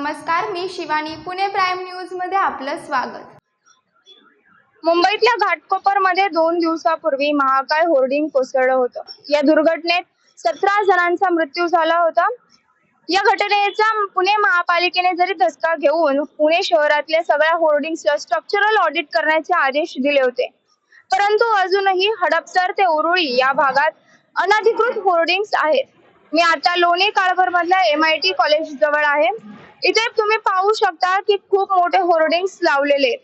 नमस्कार मी शिवानी पुणे प्राईम न्यूजमध्ये आपलं स्वागत. मुंबईतल्या घाटकोपरमध्ये दोन दिवसापूर्वी महाकाय होर्डिंग कोसळलं होतं. या दुर्घटनेत सतरा जणांचा मृत्यू झाला होता. या घटनेचा पुणे महापालिकेने जरी धसका घेऊन पुणे शहरातल्या सगळ्या होर्डिंग्सला स्ट्रक्चरल ऑडिट करण्याचे आदेश दिले होते. परंतु अजूनही हडपसर ते उरुळी या भागात अनधिकृत होर्डिंग्स आहेत. मी आता लोणी काळभर मधल्या एम आय टी कॉलेज जवळ आहे. इथे तुम्ही पाहू शकता की खूप मोठे होर्डिंग्स लावलेले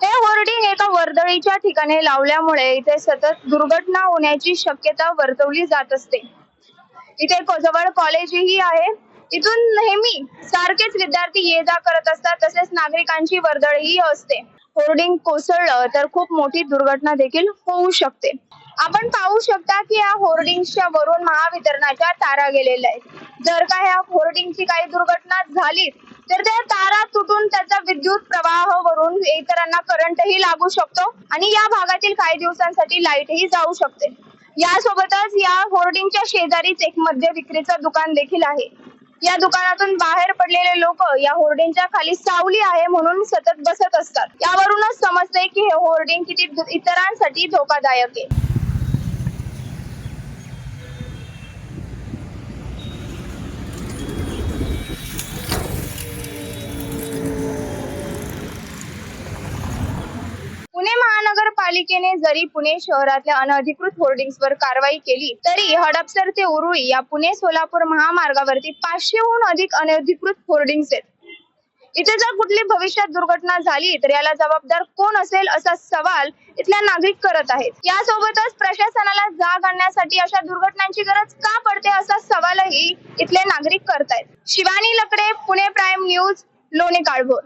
हे होर्डिंग एका वर्दळीच्या ठिकाणी लावल्यामुळे इथे सतत दुर्घटना होण्याची शक्यता वर्तवली जात असते. इथे जवळ कॉलेजही आहे. इथून नेहमी सारखेच विद्यार्थी ये जा करत असतात तसेच नागरिकांची वर्दळही असते. होर्डिंग कोसळलं तर खूप मोठी दुर्घटना देखील होऊ शकते. आपण पाहू शकता की या होर्डिंगच्या वरून महावितरणाच्या तारा गेलेल्या आहेत. जर का या होर्डिंगची काही दुर्घटना झाली तर त्या तारा तुटून त्याचा विद्युत प्रवाह वरून इतरांना करंटही लागू शकतो आणि या भागातील काही दिवसांसाठी लाईटही जाऊ शकते. यासोबतच या होर्डिंगच्या शेजारीच एक मद्य विक्रीचं दुकान देखील आहे. या दुकानातून बाहेर पडलेले लोक या होर्डिंगच्या खाली सावली आहे म्हणून सतत बसत असतात. यावरूनच समजते की हे होर्डिंग किती इतरांसाठी धोकादायक आहे. महापालिकेने जरी पुणे शहरातल्या अनधिकृत होर्डिंग्सवर कारवाई केली तरी हडपसर ते उरुळी या पुणे सोलापूर महामार्गावरती पाचशेहून अधिक अनधिकृत होर्डिंग्स आहेत. इथे जर कुठली भविष्यात दुर्घटना झाली तर याला जबाबदार कोण असेल असा सवाल इथल्या नागरिक करत आहेत. यासोबतच प्रशासनाला जाग आणण्यासाठी अशा दुर्घटनांची गरज का पडते असा सवालही इथले नागरिक करतायत. Shivani Lakade Pune prime news Loni Kalbhor